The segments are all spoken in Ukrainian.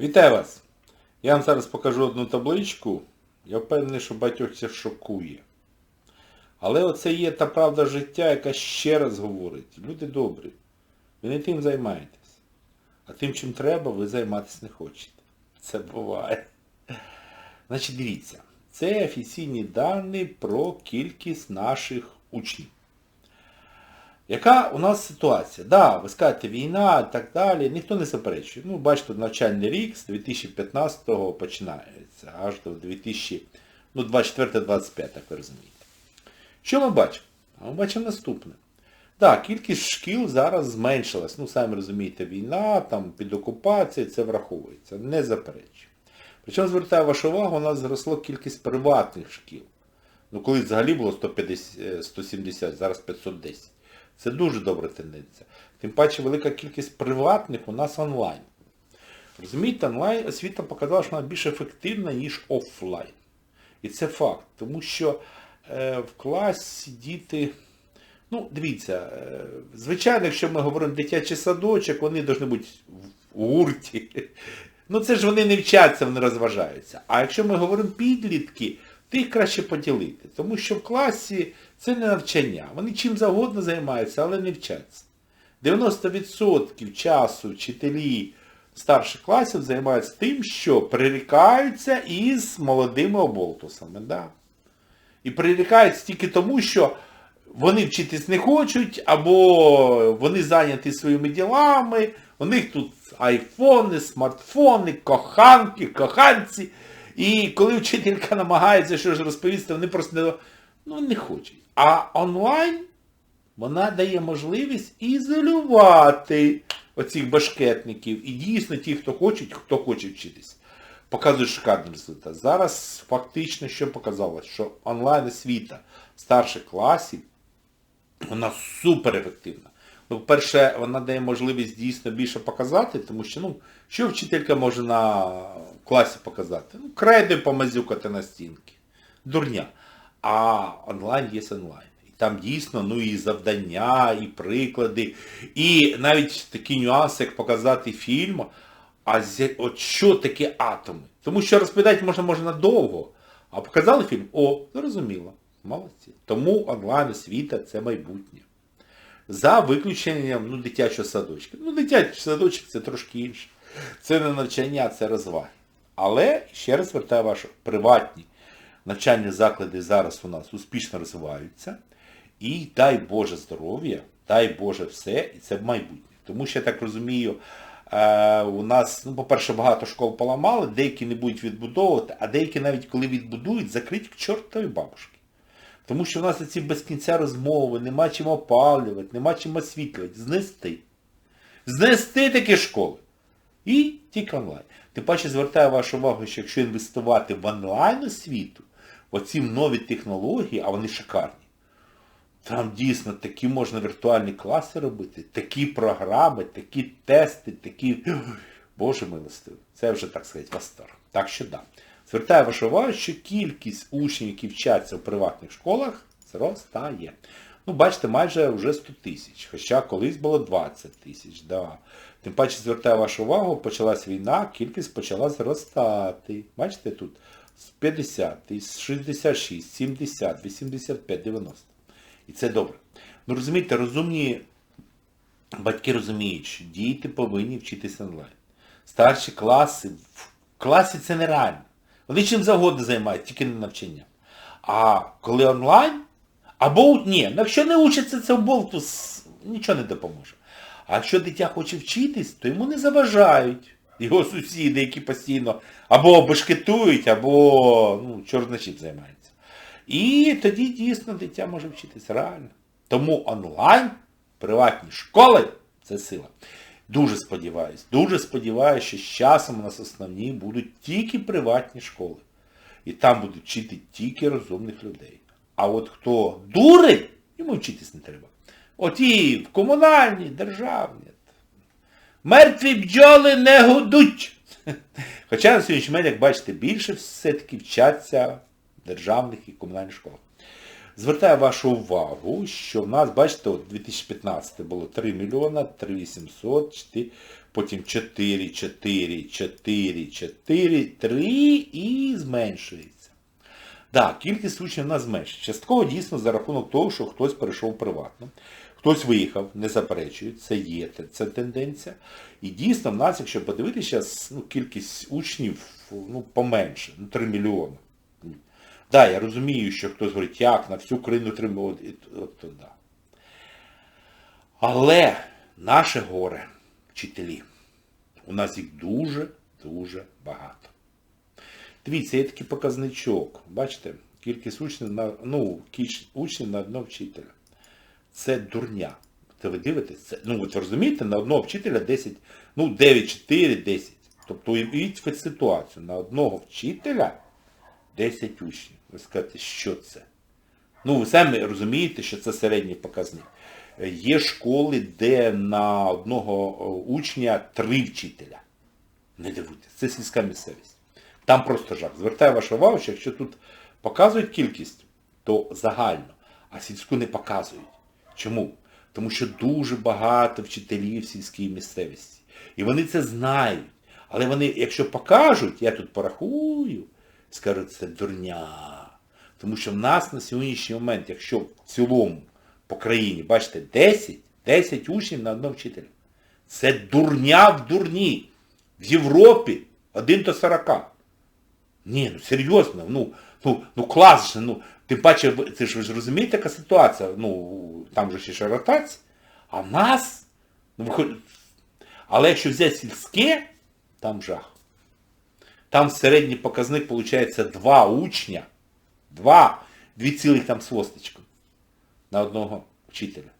Вітаю вас! Я вам зараз покажу одну табличку. Я впевнений, що багатьох це шокує. Але оце є та правда життя, яка ще раз говорить. Люди добрі, ви не тим займаєтесь. А тим, чим треба, ви займатися не хочете. Це буває. Значить, дивіться, це офіційні дані про кількість наших учнів. Яка у нас ситуація? Да, ви скажете, війна і так далі, ніхто не заперечує. Ну, бачите, навчальний рік з 2015-го починається, аж до 2024-25, так ви розумієте. Що ми бачимо? Ми бачимо наступне. Так, кількість шкіл зараз зменшилась. Ну, самі розумієте, війна, там, під окупацією, це враховується. Не заперечую. Причому звертаю вашу увагу, у нас зросло кількість приватних шкіл. Ну, коли взагалі було 150, е, 170, зараз 510. Це дуже добра тенденція. Тим паче велика кількість приватних у нас онлайн. Розумієте, онлайн освіта показала, що вона більш ефективна, ніж офлайн. І це факт. Тому що е, в класі діти... Ну, дивіться, е, звичайно, якщо ми говоримо дитячий садочок, вони повинні бути в гурті. Ну це ж вони не вчаться, вони розважаються. А якщо ми говоримо підлітки, то їх краще поділити. Тому що в класі це не навчання. Вони чим завгодно займаються, але не вчаться. 90% часу вчителі старших класів займаються тим, що прирікаються із молодими оболтусами. Да? І прирікаються тільки тому, що вони вчитись не хочуть, або вони зайняті своїми ділами, у них тут айфони, смартфони, коханки, коханці. І коли вчителька намагається щось розповісти, вони просто не, ну, не хочуть. А онлайн вона дає можливість ізолювати оцих башкетників. І дійсно ті, хто хочуть, хто хоче вчитись, показують шикарний результат. Зараз фактично що показалось, що онлайн освіта старших класів, вона супер ефективна. Ну, по-перше, вона дає можливість дійсно більше показати, тому що, ну, що вчителька може на класі показати? Ну, крейди помазюкати на стінки. Дурня. А онлайн є онлайн. І там дійсно, ну і завдання, і приклади, і навіть такі нюанси, як показати фільм, а от що таке атоми. Тому що розповідати можна можна довго. А показали фільм? О, зрозуміло. Молодці. Тому онлайн освіта це майбутнє. За виключенням ну, дитячого садочка. Ну, дитячий садочок це трошки інше. Це не навчання, це розваги. Але, ще раз звертаю вашу, приватні навчальні заклади зараз у нас успішно розвиваються. І дай Боже здоров'я, дай Боже все, і це майбутнє. Тому що, я так розумію, е, у нас, ну, по-перше, багато школ поламали, деякі не будуть відбудовувати, а деякі навіть коли відбудують, закриють к чортові бабушки. Тому що в нас ці без кінця розмови, нема чим опалювати, нема чим освітлювати. Знести. Знести такі школи. І тільки онлайн. Тим паче звертаю вашу увагу, що якщо інвестувати в онлайн освіту, оці нові технології, а вони шикарні, там дійсно такі можна віртуальні класи робити, такі програми, такі тести, такі... Боже милостивий. Це вже, так сказати, восторг. Так що да. Звертаю вашу увагу, що кількість учнів, які вчаться в приватних школах, зростає. Ну, бачите, майже вже 100 тисяч, хоча колись було 20 тисяч. Да. Тим паче звертаю вашу увагу, почалась війна, кількість почала зростати. Бачите тут з 50, з 66, 70, 85, 90. І це добре. Ну розумієте, розумні батьки розуміють, що діти повинні вчитися онлайн. Старші класи, в класі це нереально. Вони чим завгодно займаються, тільки не навчанням. А коли онлайн, або ні, ну, якщо не учиться це в болтус, нічого не допоможе. А якщо дитя хоче вчитись, то йому не заважають його сусіди, які постійно або бешкетують, або ну, чорночіп займаються. І тоді дійсно дитя може вчитись реально. Тому онлайн, приватні школи це сила. Дуже сподіваюсь, дуже сподіваюся, що з часом у нас основні будуть тільки приватні школи. І там будуть вчити тільки розумних людей. А от хто дурить, йому вчитись не треба. От і в комунальній, державній. Мертві бджоли не гудуть. Хоча на сьогоднішній момент, як бачите, більше все-таки вчаться в державних і комунальних школах. Звертаю вашу увагу, що в нас, бачите, от 2015 було 3 мільйона, 3 800, 4, потім 4, 4, 4, 4, 3 і зменшується. Так, кількість учнів у нас зменшується. Частково дійсно за рахунок того, що хтось перейшов приватно. Хтось виїхав, не заперечують, це є це тенденція. І дійсно в нас, якщо подивитися, ну, кількість учнів ну, поменше, ну 3 мільйони. Да, я розумію, що хтось говорить, як на всю країну 3. От, от, от, да. Але наше горе, вчителі, у нас їх дуже-дуже багато. Дивіться, є такий показничок. Бачите, кількість учнів на ну, кількість учнів на одного вчителя. Це дурня. Це ви дивитесь, це, ну ви розумієте, на одного вчителя 10, ну 9, 4, 10. Тобто уявіть ситуацію, на одного вчителя 10 учнів. Ви скажете, що це? Ну, ви самі розумієте, що це середній показник. Є школи, де на одного учня три вчителя. Не дивуйтесь, це сільська місцевість. Там просто жах. Звертаю вашу увагу, що якщо тут показують кількість, то загально, а сільську не показують. Чому? Тому що дуже багато вчителів в сільській місцевості. І вони це знають. Але вони, якщо покажуть, я тут порахую, скажуть, це дурня. Тому що в нас на сьогоднішній момент, якщо в цілому по країні, бачите, 10, 10 учнів на одного вчителя. Це дурня в дурні. В Європі 1 до 40. Ні, ну серйозно, ну, ну, ну клас же, ну, тим паче, це ж ви ж розумієте, яка ситуація, ну, там же ще ротація, а в нас, ну, виходить, але якщо взяти сільське, там жах. Там середній показник, виходить, два учня, два, дві цілих там свосточка на одного вчителя.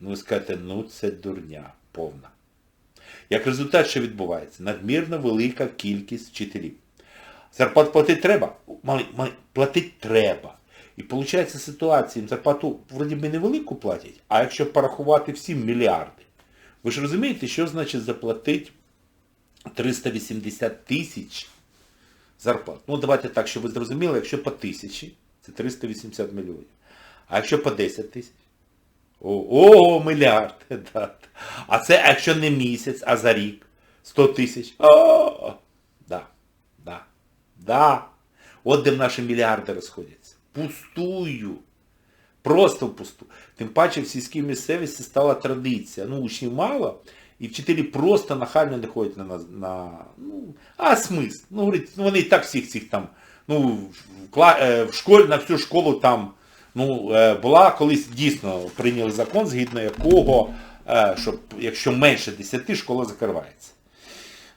Ну, ви скажете, ну це дурня повна. Як результат, що відбувається? Надмірно велика кількість вчителів. Зарплату платити треба? Мали, платити треба. І виходить ситуація, їм зарплату вроді би невелику платять, а якщо порахувати всі мільярди. Ви ж розумієте, що значить заплатити 380 тисяч зарплат? Ну давайте так, щоб ви зрозуміли, якщо по тисячі, це 380 мільйонів. А якщо по 10 тисяч? О, о, мільярд. Да. А це якщо не місяць, а за рік 100 тисяч. О, да, да, да. От де наші мільярди розходяться. Пустую. Просто впусту. Тим паче в сільській місцевості стала традиція. Ну, учнів мало, і вчителі просто нахально не ходять на, на ну, а смисл. Ну, говорить, ну вони і так всіх цих там, ну, в, в школі, на всю школу там Ну, е, була колись дійсно прийняли закон, згідно якого, е, щоб якщо менше 10, школа закривається.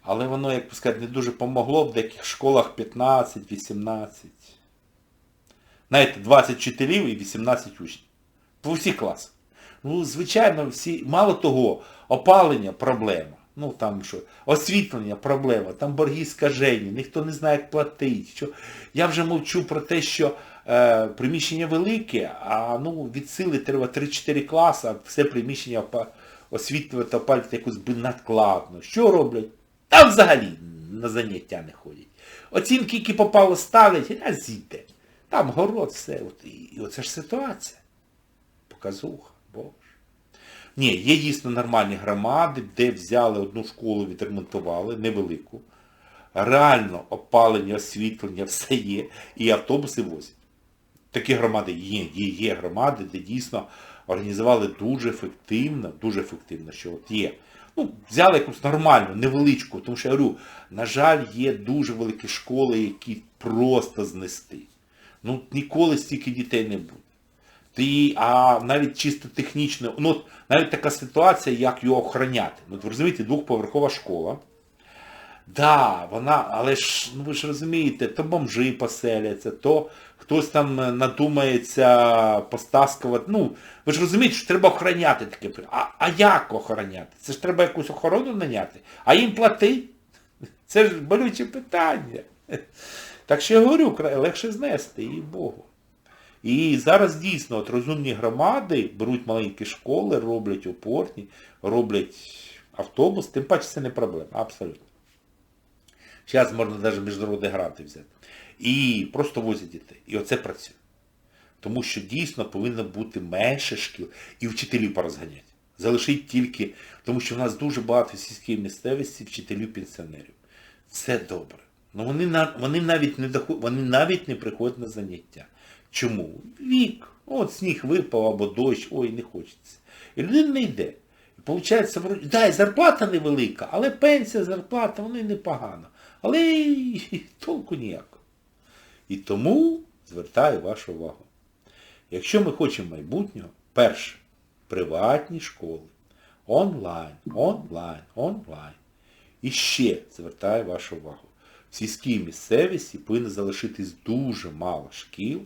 Але воно, як сказати, не дуже помогло в деяких школах 15-18. Знаєте, 20 вчителів і 18 учнів. По всіх класах. Ну, звичайно, всі, мало того, опалення проблема. Ну там що, освітлення проблема, там борги скажені, ніхто не знає, як платити. Що... Я вже мовчу про те, що е, приміщення велике, а ну, від сили треба 3-4 класи, а все приміщення освітлювати, опалювати якось би надкладно. Що роблять? Там взагалі на заняття не ходять. Оцінки, які попало, ставлять, і нас зійде. Там город, все. От, І оце ж ситуація. Показуха, Боже. Ні, є дійсно нормальні громади, де взяли одну школу, відремонтували, невелику. Реально опалення, освітлення, все є. І автобуси возять. Такі громади є, є, є громади, де дійсно організували дуже ефективно, дуже ефективно, що от є. Ну, взяли якусь нормальну, невеличку, тому що я говорю, на жаль, є дуже великі школи, які просто знести. Ну, ніколи стільки дітей не буде. Ти, а навіть чисто технічно, ну, навіть така ситуація, як його охороняти. Ну, ви розумієте, двохповерхова школа. Да, вона, але ж, ну ви ж розумієте, то бомжи поселяться, то хтось там надумається постаскувати. Ну, ви ж розумієте, що треба охороняти таке. А а як охороняти? Це ж треба якусь охорону наняти, а їм плати. Це ж болюче питання. Так що я говорю, легше знести, і Богу. І зараз дійсно от розумні громади беруть маленькі школи, роблять опорні, роблять автобус, тим паче це не проблема, абсолютно. Зараз можна навіть міжнародні гранти взяти. І просто возять дітей. І оце працює. Тому що дійсно повинно бути менше шкіл і вчителів порозганяти. залишіть тільки, тому що в нас дуже багато в місцевості вчителів-пенсіонерів. Це добре. Ну вони, вони, навіть не доход, вони навіть не приходять на заняття. Чому? Вік. От сніг випав або дощ, ой, не хочеться. І людина не йде. І виходить, да, і зарплата невелика, але пенсія, зарплата, вони непогано. Але толку ніякого. І тому звертаю вашу увагу. Якщо ми хочемо майбутнього, перше, приватні школи. Онлайн, онлайн, онлайн. І ще звертаю вашу увагу. В сільській місцевості повинно залишитись дуже мало шкіл,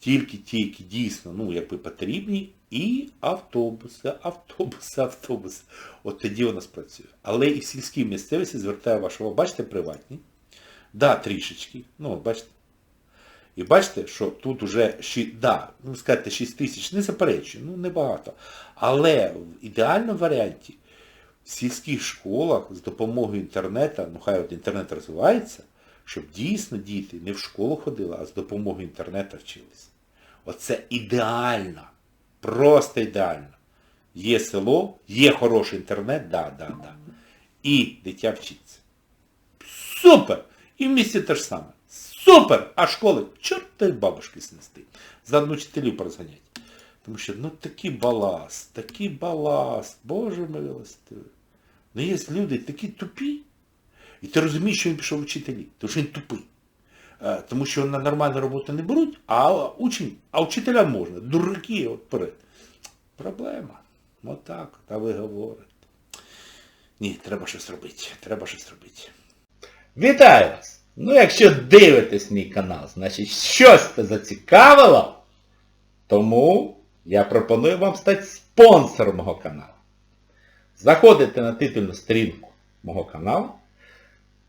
тільки ті, які дійсно ну, якби потрібні, і автобуси, автобуси, автобуси. От тоді у нас працює. Але і в сільській місцевості звертаю вашу увагу, бачите, приватні. Да, трішечки. Ну, от бачите. І бачите, що тут ші- да, ну сказати 6 тисяч, не заперечую, ну небагато. Але в ідеальному варіанті в сільських школах з допомогою інтернету, ну хай от інтернет розвивається, щоб дійсно діти не в школу ходили, а з допомогою інтернету вчилися. Оце ідеально. Просто ідеально. Є село, є хороший інтернет, да, да, да. І дитя вчиться. Супер! І в місті те ж саме. Супер! А школи чорти бабушки снести. Заодно вчителів порозганять. Тому що ну такий баласт, такий баласт, Боже милостивий. Ну є люди такі тупі. І ти розумієш, що він пішов вчителі, тому що він тупий. Е, Тому що на нормальну роботу не беруть, а учень, а вчителя можна. Дураки, от перед. Проблема. Отак, та ви говорите. Ні, треба щось робити. Треба щось робити. Вітаю вас! Ну, якщо дивитесь мій канал, значить щось це зацікавило. Тому я пропоную вам стати спонсором мого каналу. Заходите на титульну сторінку мого каналу,